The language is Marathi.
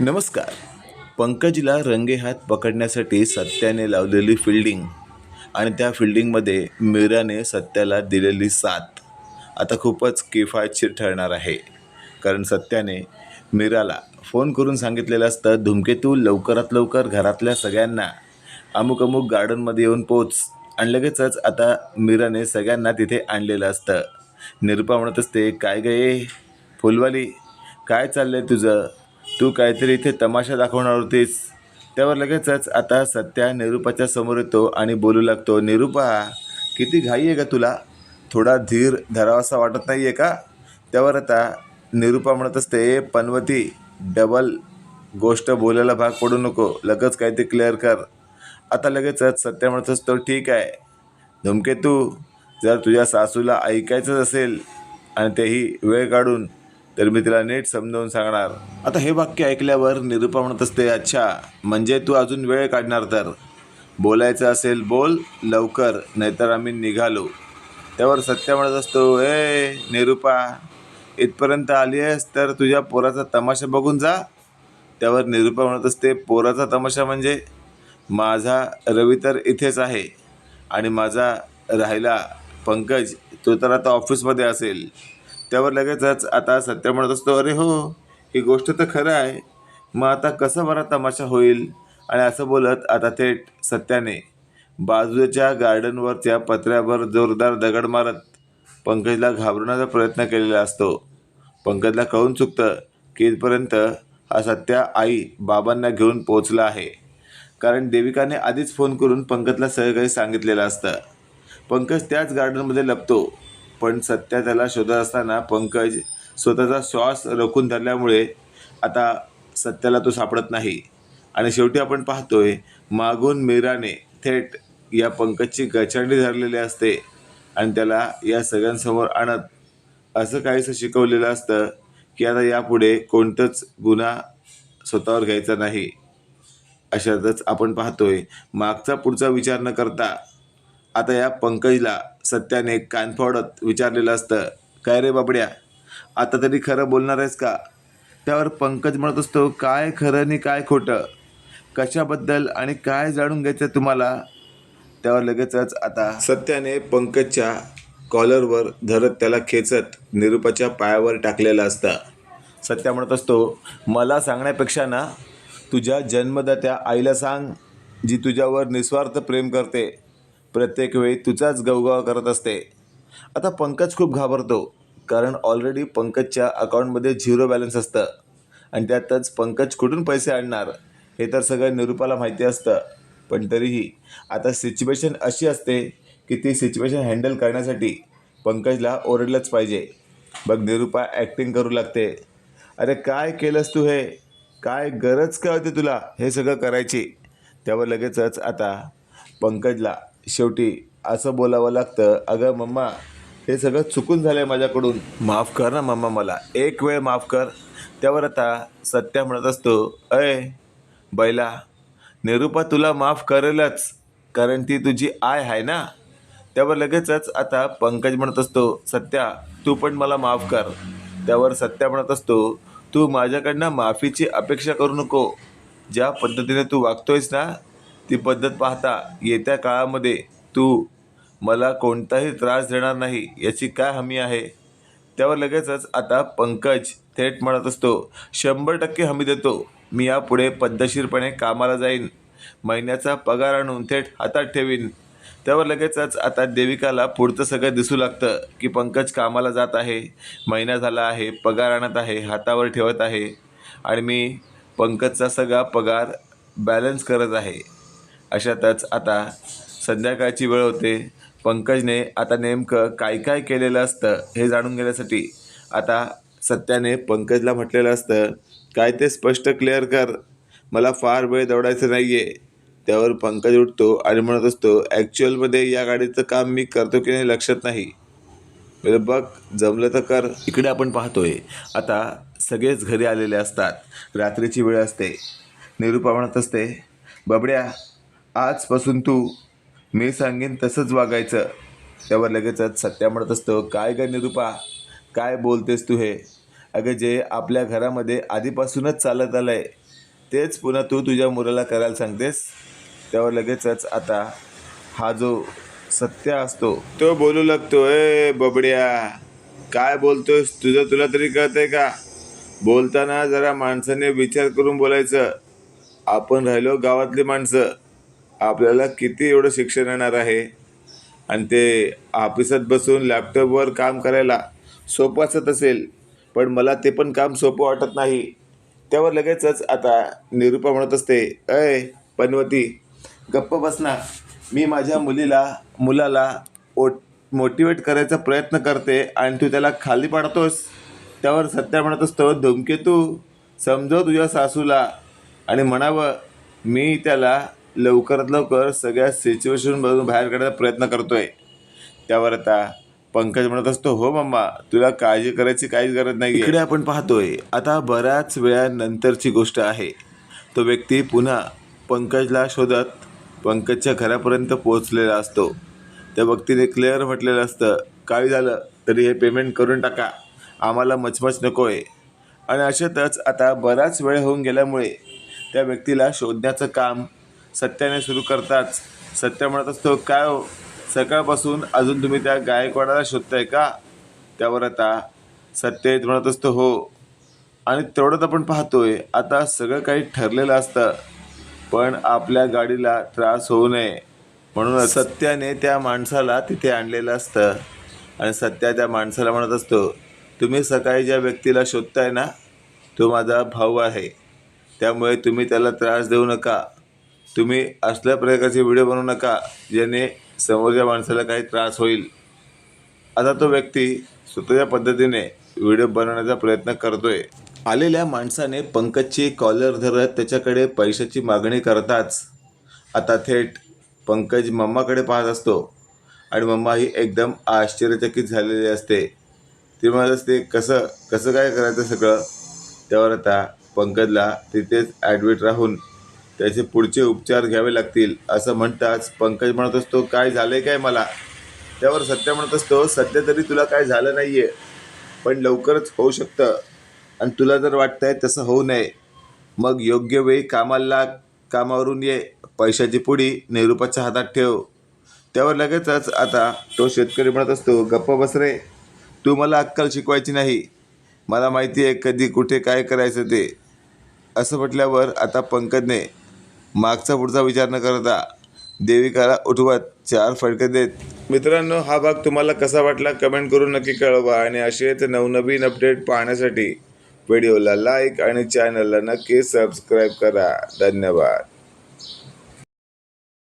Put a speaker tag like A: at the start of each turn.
A: नमस्कार. पंकजला रंगेहात पकडण्यासाठी सत्याने लावलेली फिल्डिंग आणि त्या फिल्डिंगमध्ये मीराने सत्याला दिलेली साथ. आता खूपच किफायतशीर ठरणार आहे. कारण सत्याने मीराला फोन करून सांगितलेलं असतं धुमकेतू लवकरात लवकर घरातल्या सगळ्यांना अमुक अमुक गार्डनमध्ये येऊन पोच आणि लगेचच आता मीराने सगळ्यांना तिथे आणलेलं असतं. निरुपा म्हणत असते काय गये फुलवाली काय चाललं आहे तुझं? तू काहीतरी इथे तमाशा दाखवणार होतीस. त्यावर लगेचच आता सत्या निरूपाच्या समोर येतो आणि बोलू लागतो निरुपा किती घाई आहे का तुला? थोडा धीर धरावासा वाटत नाही आहे का? त्यावर आता निरुपा म्हणत असते पनवती डबल गोष्ट बोलायला भाग पडू नको लगेच काय ते क्लिअर कर. आता लगेचच सत्या म्हणत असतो ठीक आहे. धुमकेतू जर तुझ्या सासूला ऐकायचंच असेल आणि तेही वेळ काढून तर मी तिला नीट समजावून सांगणार. आता हे वाक्य ऐकल्यावर निरुपा म्हणत असते अच्छा म्हणजे तू अजून वेळ काढणार तर? बोलायचं असेल बोल लवकर नाहीतर आम्ही निघालो. त्यावर सत्य म्हणत असतो ए निरुपा इथपर्यंत आली आहेस तर तुझ्या पोराचा तमाशा बघून जा. त्यावर निरुपा म्हणत असते पोराचा तमाशा म्हणजे? माझा रवी तर इथेच आहे आणि माझा राहिला पंकज तो तर आता ऑफिसमध्ये असेल. त्यावर लगेचच आता सत्य म्हणत असतो अरे हो ही गोष्ट तर खरं आहे. मग आता कसं बरा तमाशा होईल? आणि असं बोलत आता थेट सत्याने बाजूच्या गार्डनवरच्या पत्र्यावर जोरदार दगड मारत पंकजला घाबरवण्याचा प्रयत्न केलेला असतो. पंकजला कळून चुकतं की इथपर्यंत हा सत्या आई बाबांना घेऊन पोचला आहे. कारण देविकाने आधीच फोन करून पंकजला सगळं काही सांगितलेलं असतं. पंकज त्याच गार्डनमध्ये लपतो. पण सत्या त्याला शोधत असताना पंकज स्वतःचा श्वास रोखून धरल्यामुळे आता सत्याला तो सापडत नाही. आणि शेवटी आपण पाहतोय मागून मीराने थेट या पंकजची गचांडी धरलेली असते आणि त्याला या सगळ्यांसमोर आणत असं काहीसं शिकवलेलं असतं की आता यापुढे कोणतंच गुन्हा स्वतःवर घ्यायचा नाही. अशातच आपण पाहतोय मागचा पुढचा विचार न करता आता या पंकजला सत्याने कानफोडत विचारलेलं असतं काय रे बाबड्या आता तरी खरं बोलणार आहेस का? त्यावर पंकज म्हणत असतो काय खरं आणि काय खोटं? कशाबद्दल आणि काय जाणून घ्यायचं तुम्हाला? त्यावर लगेचच आता सत्याने पंकजच्या कॉलरवर धरत त्याला खेचत निरूपाच्या पायावर टाकलेलं असतं. सत्या म्हणत असतो मला सांगण्यापेक्षा ना तुझ्या जन्मदात्या आईला सांग जी तुझ्यावर निस्वार्थ प्रेम करते. प्रत्येक वेळी तुझाच गवगाव करत असते. आता पंकज खूप घाबरतो कारण ऑलरेडी पंकजच्या अकाउंटमध्ये झिरो बॅलन्स असतं. आणि त्यातच पंकज कुठून पैसे आणणार? हे तर सगळं निरुपाला माहिती असतं. पण तरीही आता सिच्युएशन अशी असते की ती सिच्युएशन हँडल करण्यासाठी पंकजला ओरडलंच पाहिजे. बघ निरुपा ॲक्टिंग करू लागते. अरे काय केलंस तू हे? काय गरज काय होती तुला हे सगळं करायची? त्यावर लगेचच आता पंकजला शेवटी असं बोलावं लागतं अगं मम्मा हे सगळं चुकून झालं आहे माझ्याकडून. माफ कर ना मम्मा मला. एक वेळ माफ कर. त्यावर आता सत्या म्हणत असतो अय बैला निरूपा तुला माफ करेलच कारण ती तुझी आय आहे ना? त्यावर लगेचच आता पंकज म्हणत असतो सत्या तू पण मला माफ कर. त्यावर सत्या म्हणत असतो तू माझ्याकडनं माफीची अपेक्षा करू नको. ज्या पद्धतीने तू वागतोयस ना ती पद्धत पाहता येत्या काळामध्ये तू मला कोणताही त्रास देणार नाही याची काय हमी आहे? त्यावर लगेचच आता पंकज थेट म्हणत असतो शंभर टक्के हमी देतो. मी यापुढे पद्धतशीरपणे कामाला जाईन. महिन्याचा पगार आणून थेट हातात ठेवीन. त्यावर लगेचच आता देविकाला पुढचं सगळं दिसू लागतं की पंकज कामाला जात आहे. महिना झाला आहे पगार आणत आहे हातावर ठेवत आहे. आणि मी पंकजचा सगळा पगार बॅलन्स करत आहे. अशातच आता संध्याकाळची वेळ होते. पंकजने आता नेमकं काय काय केलेलं असतं हे जाणून घेण्यासाठी आता सत्याने पंकजला म्हटलेलं असतं काय ते स्पष्ट क्लिअर कर. मला फार वेळ दौडायचं नाही आहे त्यावर पंकज उठतो आणि म्हणत असतो ॲक्च्युअलमध्ये या गाडीचं काम मी करतो की नाही लक्षात नाही. म्हणजे बघ जमलं तर कर. इकडे आपण पाहतोय आता सगळेच घरी आलेले असतात. रात्रीची वेळ असते. निरूपा म्हणत असते बबड्या आजपासून तू मी सांगेन तसंच वागायचं. त्यावर लगेचच सत्या म्हणत असतो. काय ग निरुपा? काय बोलतेस तू हे? अगं जे आपल्या घरामध्ये आधीपासूनच चालत आलं आहे तेच पुन्हा तू तुझ्या मुलाला करायला सांगतेस? त्यावर लगेचच आता हा जो सत्य असतो तो बोलू लागतो ए बबड्या काय बोलतोस? तुझं तुला तरी कळतंय का? बोलताना जरा माणसाने विचार करून बोलायचं. आपण राहिलो गावातली माणसं. आपल्याला किती एवढं शिक्षण येणार आहे? आणि ते ऑफिसात बसून लॅपटॉपवर काम करायला सोपं असत असेल पण मला ते पण काम सोपं वाटत नाही. त्यावर लगेचच आता निरूपा म्हणत असते अय पनवती गप्प बस ना. मी माझ्या मुलीला मुलाला ओट मोटिवेट करायचा प्रयत्न करते आणि तू त्याला खाली पाडतोस. त्यावर सत्या म्हणत असतो धुमकेतू समजव तुझ्या सासूला. आणि म्हणावं मी त्याला लवकरात लवकर सगळ्या सिच्युएशनमधून बाहेर काढायचा प्रयत्न करतोय. त्यावर आता पंकज म्हणत असतो हो मम्मा तुला काळजी करायची काहीच गरज नाही इकडे आपण पाहतोय आता बऱ्याच वेळानंतरची गोष्ट आहे. तो व्यक्ती पुन्हा पंकजला शोधत पंकजच्या घरापर्यंत पोहोचलेला असतो. त्या व्यक्तीने क्लिअर म्हटलेलं असतं काही झालं तरी हे पेमेंट करून टाका. आम्हाला मचमच नको आहे आणि अशातच आता बराच वेळ होऊन गेल्यामुळे त्या व्यक्तीला शोधण्याचं काम सत्याने सुरू करताच. सत्य म्हणत असतो काय हो? सकाळपासून अजून तुम्ही त्या गायकवाडाला शोधताय का? त्यावर आता सत्य म्हणत असतो हो. आणि तेवढंच आपण पाहतोय आता सगळं काही ठरलेलं असतं पण आपल्या गाडीला त्रास होऊ नये. म्हणून सत्याने त्या माणसाला तिथे आणलेलं असतं. आणि सत्या त्या माणसाला म्हणत असतो तुम्ही सकाळी ज्या व्यक्तीला शोधताय ना तो माझा भाऊ आहे. त्यामुळे तुम्ही त्याला त्रास देऊ नका. तुम्ही असल्या प्रकारचे व्हिडिओ बनवू नका ज्याने समोरच्या माणसाला काही त्रास होईल. आता तो व्यक्ती स्वतःच्या पद्धतीने व्हिडिओ बनवण्याचा प्रयत्न करतोय. आलेल्या माणसाने पंकजची कॉलर धरत त्याच्याकडे पैशाची मागणी करताच आता थेट पंकज मम्माकडे पाहत असतो. आणि मम्मा ही एकदम आश्चर्यचकित झालेली असते. ती म्हणत असते कसं कसं काय करायचं सगळं? त्यावर आता पंकजला तिथेच ॲडमिट राहून त्याचे पुढचे उपचार घ्यावे लागतील असं म्हणताच पंकज म्हणत असतो काय झालं आहे काय मला? त्यावर सत्य म्हणत असतो सध्या तरी तुला काय झालं नाही आहे पण लवकरच होऊ शकतं. आणि तुला जर वाटतंय तसं होऊ नये मग योग्य वेळी कामाला कामावरून ये पैशाची पुडी नेहरूपाच्या हातात ठेव. त्यावर लगेचच आता तो शेतकरी म्हणत असतो गप्प बसरे तू मला अक्कल शिकवायची नाही. मला माहिती आहे कधी कुठे काय करायचं ते. असं म्हटल्यावर आता पंकजने मागचा पुढचा विचार न करता देविकाला उठवत चार फटके देत. मित्रांनो हा भाग तुम्हाला कसा वाटला कमेंट करून नक्की कळवा आणि असेच नवनवीन अपडेट पाहण्यासाठी व्हिडिओला लाईक आणि चॅनलला नक्की सबस्क्राईब करा. धन्यवाद.